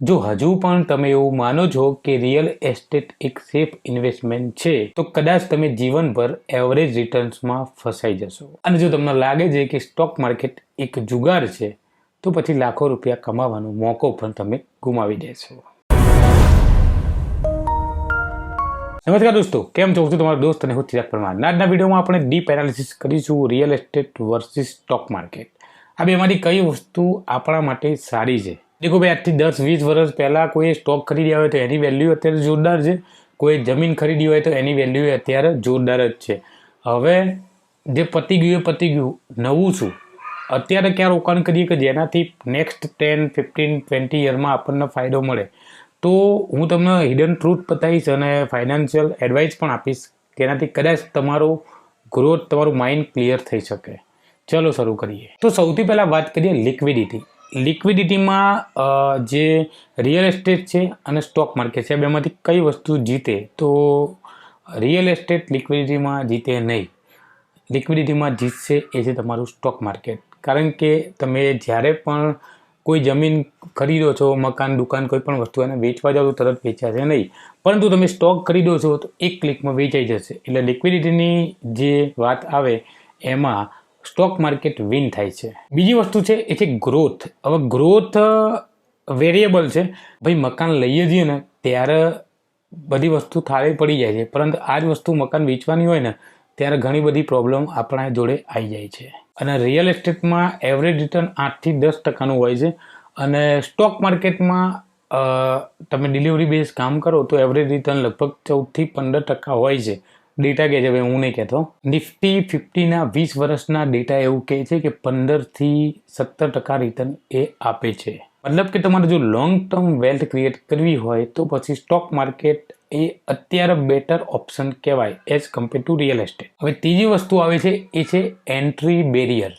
જો હજુ પણ તમે એવું માનો છો કે રિયલ એસ્ટેટ એક સેફ ઇન્વેસ્ટમેન્ટ છે, તો કદાચ તમે જીવનભર એવરેજ રિટર્ન્સમાં ફસાઈ જશો. અને જો તમને લાગે છે કે સ્ટોક માર્કેટ એક જુગાર છે, તો પછી લાખો રૂપિયા કમાવાનો મોકો પણ તમે ગુમાવી દેશો. નમસ્કાર દોસ્તો, કેમ છો? છું તમારો દોસ્ત અને હું ચિરાગ પરમાર. આજના વિડીયોમાં આપણે ડીપ એનાલિસિસ કરીશું real estate versus stock market આ બેમાંથી કઈ વસ્તુ આપણા માટે સારી છે? દેખો ભાઈ, આજથી દસ વીસ વર્ષ પહેલાં કોઈએ સ્ટોક ખરીદ્યા હોય તો એની વેલ્યુ અત્યારે જોરદાર છે. કોઈ જમીન ખરીદી હોય તો એની વેલ્યુ અત્યારે જોરદાર જ છે. હવે જે પતી ગયું એ પતી ગયું. નવું શું? અત્યારે ક્યાં રોકાણ કરીએ કે જેનાથી નેક્સ્ટ ટેન ફિફ્ટીન ટ્વેન્ટી યરમાં આપણને ફાયદો મળે? તો હું તમને હિડન ટ્રુથ બતાવીશ અને ફાઇનાન્શિયલ એડવાઇસ પણ આપીશ તેનાથી કદાચ તમારો ગ્રોથ તમારું માઇન્ડ ક્લિયર થઈ શકે. ચલો શરૂ કરીએ. તો સૌથી પહેલાં વાત કરીએ લિક્વિડિટી લિક્વિડિટીમાં જે રિયલ એસ્ટેટ છે અને સ્ટોક માર્કેટ છે, બેમાંથી કઈ વસ્તુ જીતે, તો રિયલ એસ્ટેટ લિક્વિડિટીમાં જીતે નહીં. લિક્વિડિટીમાં જીતશે એ છે તમારું સ્ટોક માર્કેટ કારણ કે તમે જ્યારે પણ કોઈ જમીન ખરીદો છો, મકાન, દુકાન, કોઈ પણ વસ્તુ એને વેચવા જાઓ તો તરત વેચાશે નહીં. પરંતુ તમે સ્ટોક ખરીદો છો તો એક ક્લિકમાં વેચાઈ જશે. એટલે લિક્વિડિટીની જે વાત આવે, એમાં સ્ટોક માર્કેટ વિન થાય છે. બીજી વસ્તુ છે, એ છે ગ્રોથ હવે ગ્રોથ વેરિયેબલ છે. ભાઈ, મકાન લઈએ છીએ ને, ત્યારે બધી વસ્તુ થાળી પડી જાય છે. પરંતુ આ જ વસ્તુ મકાન વેચવાની હોય ને, ત્યારે ઘણી બધી પ્રોબ્લેમ આપણા જોડે આવી જાય છે. અને રિયલ એસ્ટેટમાં એવરેજ રિટર્ન આઠથી દસ ટકાનું હોય છે. અને સ્ટોક માર્કેટમાં તમે ડિલિવરી બેઝ કામ કરો, તો એવરેજ રિટર્ન લગભગ ચૌદથી પંદર ટકા હોય છે. ડેટા કહે છે ભાઈ હું નહીં કહેતો. નિફ્ટી ફિફ્ટીના વીસ વર્ષના ડેટા એવું કહે છે કે પંદરથી સત્તર ટકા રિટર્ન એ આપે છે. મતલબ કે તમારે જો લોંગ ટર્મ વેલ્થ ક્રિએટ કરવી હોય તો પછી સ્ટોક માર્કેટ એ અત્યારે બેટર ઓપ્શન કહેવાય as compare to real estate હવે ત્રીજી વસ્તુ આવે છે, એ છે એન્ટ્રી બેરિયર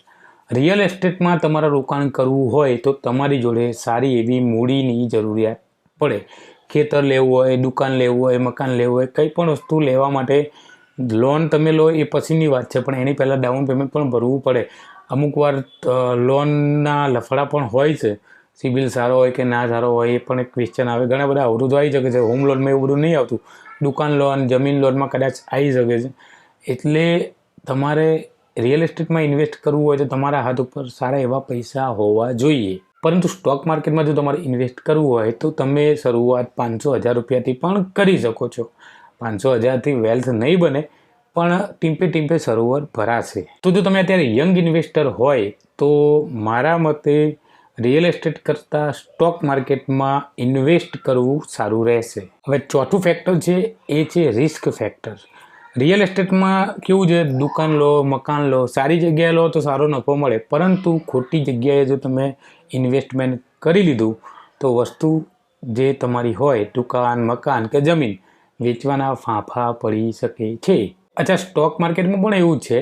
રિયલ એસ્ટેટમાં તમારે રોકાણ કરવું હોય તો તમારી જોડે સારી એવી મૂડીની જરૂરિયાત પડે. ખેતર લેવું હોય, દુકાન લેવું હોય, મકાન લેવું હોય, કંઈ પણ વસ્તુ લેવા માટે લોન તમે લો, એ પછીની વાત છે, પણ એની પહેલાં ડાઉન પેમેન્ટ પણ ભરવું પડે. અમુક વાર લોનના લફડા પણ હોય છે. સિબિલ સારો હોય કે ના સારો હોય, એ પણ એક ક્વેશ્ચન આવે. ઘણા બધા અવરોધો આવી શકે છે. હોમ લોનમાં એવું બધું નહીં આવતું. દુકાન લોન જમીન લોનમાં કદાચ આવી શકે છે. એટલે તમારે રિયલ એસ્ટેટમાં ઇન્વેસ્ટ કરવું હોય તો તમારા હાથ ઉપર સારા એવા પૈસા હોવા જોઈએ. પરંતુ સ્ટોક માર્કેટમાં જો તમારે ઇન્વેસ્ટ કરવું હોય તો તમે શરૂઆત પાંચસો હજાર રૂપિયાથી પણ કરી શકો છો. પાંચસો હજારથી વેલ્થ નહીં બને, પણ ટીમ્પે ટીમ્પે સરોવર ભરાશે. તો જો તમે અત્યારે યંગ ઇન્વેસ્ટર હોય, તો મારા મતે રિયલ એસ્ટેટ કરતાં સ્ટોક માર્કેટમાં ઇન્વેસ્ટ કરવું સારું રહેશે. હવે ચોથું ફેક્ટર છે, એ છે રિસ્ક ફેક્ટર રિયલ એસ્ટેટમાં કેવું છે, દુકાન લો, મકાન લો, સારી જગ્યાએ લો તો સારો નફો મળે, પરંતુ ખોટી જગ્યાએ જો તમે ઇન્વેસ્ટમેન્ટ કરી લીધું, તો વસ્તુ જે તમારી હોય, દુકાન, મકાન કે જમીન વેચવાના ફાંફા પડી શકે છે. અચ્છા સ્ટોક માર્કેટમાં પણ એવું જ છે.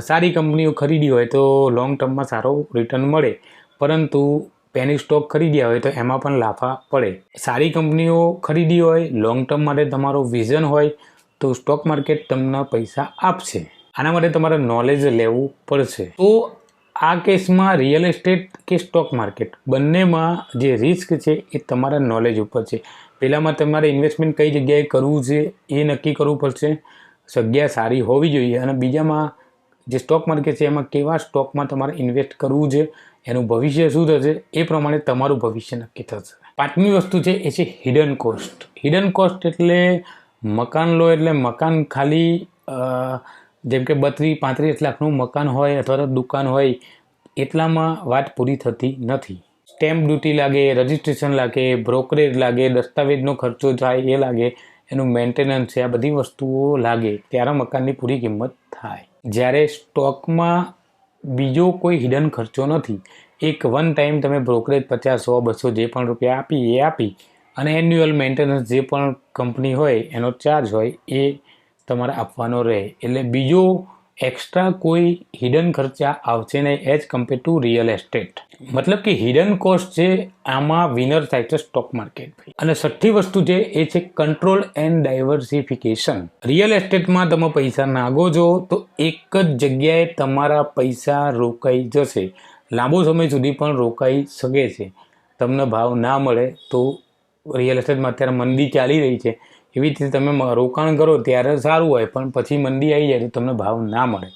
સારી કંપનીઓ ખરીદી હોય તો લોંગ ટર્મમાં સારો રિટર્ન મળે. પરંતુ પેની સ્ટોક ખરીદ્યા હોય તો એમાં પણ લાફા પડે. સારી કંપનીઓ ખરીદી હોય લોંગ ટર્મ માટે તમારો વિઝન હોય, તો સ્ટોક માર્કેટ તમને પૈસા આપશે. આના માટે તમારે નોલેજ લેવું પડશે. તો આ કેસમાં રિયલ એસ્ટેટ કે સ્ટોક માર્કેટ બંનેમાં જે રિસ્ક છે એ તમારા નોલેજ ઉપર છે. પહેલાંમાં તમારે ઇન્વેસ્ટમેન્ટ કઈ જગ્યાએ કરવું છે એ નક્કી કરવું પડશે. જગ્યા સારી હોવી જોઈએ અને બીજામાં જે સ્ટોક માર્કેટ છે એમાં કેવા સ્ટોકમાં તમારે ઇન્વેસ્ટ કરવું છે, એનું ભવિષ્ય શું થશે એ પ્રમાણે તમારું ભવિષ્ય નક્કી થશે. પાંચમી વસ્તુ છે એ છે હિડન કોસ્ટ હિડન કોસ્ટ એટલે મકાન લો એટલે મકાન ખાલી જેમ કે બત્રીસ પાંત્રીસ લાખનું મકાન હોય અથવા તો દુકાન હોય, એટલામાં વાત પૂરી થતી નથી. સ્ટેમ્પ ડ્યુટી લાગે, રજિસ્ટ્રેશન લાગે, બ્રોકરેજ લાગે, દસ્તાવેજનો ખર્ચો થાય, એ લાગે, એનું મેન્ટેનન્સ છે, આ બધી વસ્તુઓ લાગે, ત્યારે મકાનની પૂરી કિંમત થાય. જ્યારે સ્ટોકમાં બીજો કોઈ હિડન ખર્ચો નથી, એક વન ટાઈમ તમે બ્રોકરેજ પચાસ, સો, બસો જે પણ રૂપિયા આપી, એ આપી, અને એન્યુઅલ મેન્ટેનન્સ જે પણ કંપની હોય, એનો ચાર્જ હોય, એ તમારે આપવાનો રહે. એટલે બીજો એક્સ્ટ્રા કોઈ હિડન ખર્ચા આવશે નહીં as compare to real estate મતલબ કે હિડન કોસ્ટ છે, આમાં વિનર થાય છે સ્ટોક માર્કેટ અને છઠ્ઠી વસ્તુ છે એ છે કંટ્રોલ એન્ડ ડાયવર્સિફિકેશન રિયલ એસ્ટેટમાં તમે પૈસા નાગો છો, તો એક જ જગ્યાએ તમારા પૈસા રોકાઈ જશે. લાંબો સમય સુધી પણ રોકાઈ શકે છે. તમને ભાવ ના મળે તો રિયલ એસ્ટેટમાં અત્યારે મંદી ચાલી રહી છે. એવી રીતે તમે રોકાણ કરો ત્યારે સારું હોય, પણ પછી મંદી આવી જાય તો તમને ભાવ ના મળે.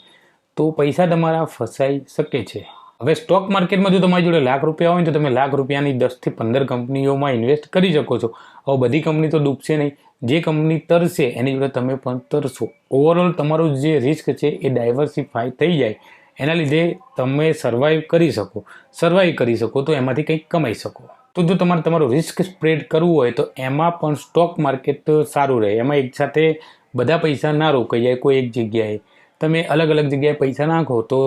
તો પૈસા તમારા ફસાઈ શકે છે. હવે સ્ટોક માર્કેટમાં જો તમારી જોડે લાખ રૂપિયા હોય તો તમે લાખ રૂપિયાની દસથી પંદર કંપનીઓમાં ઇન્વેસ્ટ કરી શકો છો. હવે બધી કંપની તો ડૂબશે નહીં. જે કંપની તરશે, એની જોડે તમે પણ તરશો. ઓવરઓલ તમારું જે રિસ્ક છે એ ડાયવર્સિફાય થઈ જાય. એના લીધે તમે સર્વાઈવ કરી શકો. સર્વાઈવ કરી શકો તો એમાંથી કંઈક કમાઈ શકો. તો જો તમારે તમારું રિસ્ક સ્પ્રેડ કરવું હોય તો એમાં પણ સ્ટોક માર્કેટ સારું રહે. એમાં એકસાથે બધા પૈસા ના રોકાઈ જાય, કોઈ એક જગ્યાએ. તમે અલગ અલગ જગ્યાએ પૈસા નાખો તો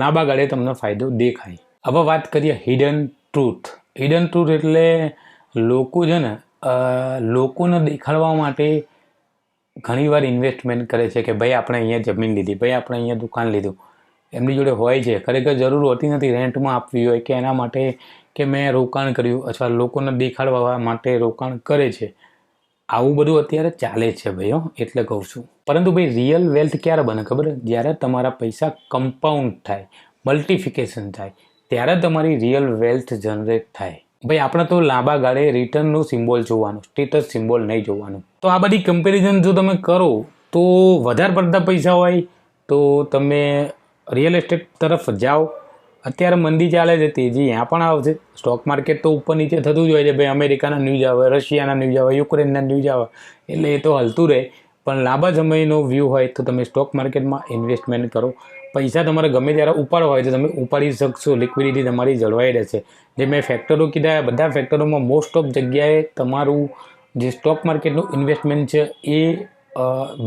લાંબા ગાળે તમને ફાયદો દેખાય. હવે વાત કરીએ હિડન ટ્રુથ હિડન ટ્રુથ એટલે લોકો છે ને લોકોને દેખાડવા માટે ઘણીવાર ઇન્વેસ્ટમેન્ટ કરે છે કે ભાઈ આપણે અહીંયા જમીન લીધી, ભાઈ આપણે અહીંયા દુકાન લીધું. એમની જોડે હોય છે. ખરેખર જરૂર હોતી નથી રેન્ટમાં આપવી હોય કે એના માટે કે મેં રોકાણ કર્યું અથવા લોકોને દેખાડવા માટે રોકાણ કરે છે. આવું બધું અત્યારે ચાલે છે ભાઈ હો, એટલે કહું છું. પરંતુ ભાઈ રિયલ વેલ્થ ક્યારે બને ખબર? જ્યારે તમારા પૈસા કમ્પાઉન્ડ થાય મલ્ટિફિકેશન થાય, ત્યારે તમારી રિયલ વેલ્થ જનરેટ થાય. ભાઈ આપણે તો લાંબા ગાળે રિટર્નનું સિમ્બોલ જોવાનું સ્ટેટસ સિમ્બોલ નહીં જોવાનું. તો આ બધી કમ્પેરિઝન જો તમે કરો, તો વધારે પડતા પૈસા હોય, તો તમે રિયલ એસ્ટેટ તરફ જાઓ. અત્યારે મંદી ચાલે છે, તેજી ત્યાં પણ આવશે. સ્ટોક માર્કેટ તો ઉપર નીચે થતું જ હોય છે. ભાઈ, અમેરિકાના ન્યૂઝ આવે, રશિયાના ન્યૂઝ આવે, યુક્રેનના ન્યૂઝ આવે, એટલે એ તો હલતું રહે. પણ લાંબા સમયનો વ્યૂ હોય તો તમે સ્ટોક માર્કેટમાં ઇન્વેસ્ટમેન્ટ કરો. પૈસા તમારે ગમે ત્યારે ઉપાડવા હોય તો તમે ઉપાડી શકશો. લિક્વિડિટી તમારી જળવાઈ રહેશે. જે મેં ફેક્ટરો કીધા બધા ફેક્ટરોમાં મોસ્ટ ઓફ જગ્યાએ તમારું જે સ્ટોક માર્કેટનું ઇન્વેસ્ટમેન્ટ છે, એ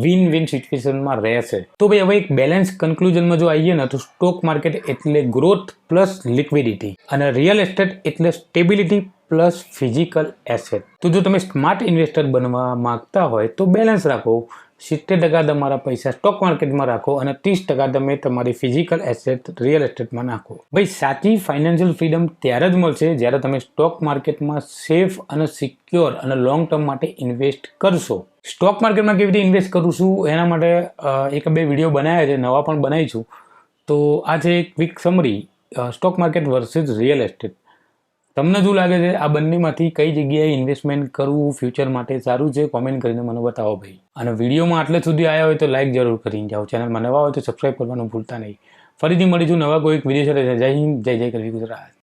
વિન વિન સિચ્યુએશનમાં રહેશે. તો ભાઈ હવે એક બેલેન્સ કન્ક્લુઝનમાં જો આવીએ ને, તો સ્ટોક માર્કેટ એટલે ગ્રોથ પ્લસ લિક્વિડિટી અને રિયલ એસ્ટેટ એટલે સ્ટેબિલિટી પ્લસ ફિઝિકલ એસેટ તો જો તમે સ્માર્ટ ઇન્વેસ્ટર બનવા માંગતા હોય, તો બેલેન્સ રાખો. સિત્તેર ટકા તમારા પૈસા સ્ટોક માર્કેટમાં રાખો અને ત્રીસ ટકા તમે તમારી ફિઝિકલ એસેટ રિયલ એસ્ટેટમાં નાખો. ભાઈ, સાચી ફાઇનાન્શિયલ ફ્રીડમ ત્યારે જ મળશે જ્યારે તમે સ્ટોક માર્કેટમાં સેફ અને સિક્યોર અને લોંગ ટર્મ માટે ઇન્વેસ્ટ કરશો. સ્ટોક માર્કેટમાં કેવી રીતે ઇન્વેસ્ટ કરું છું? એના માટે એક બે વીડિયો બનાવ્યા છે, નવા પણ બનાવીશું. તો આ છે એક quick summary stock market versus real estate તમને શું લાગે છે? આ બંનેમાંથી કઈ જગ્યાએ ઇન્વેસ્ટમેન્ટ કરવું ફ્યુચર માટે સારું છે? કોમેન્ટ કરીને મને બતાવો ભાઈ. અને વિડીયોમાં આટલે સુધી આવ્યા હોય તો લાઇક જરૂર કરીને જાઓ. ચેનલમાં નવા હોય તો સબસ્ક્રાઈબ કરવાનું ભૂલતા નહીં. ફરીથી મળીશું નવા કોઈક વીડિયો સાથે. જય હિન્દ, જય જય કરવી ગુજરાત.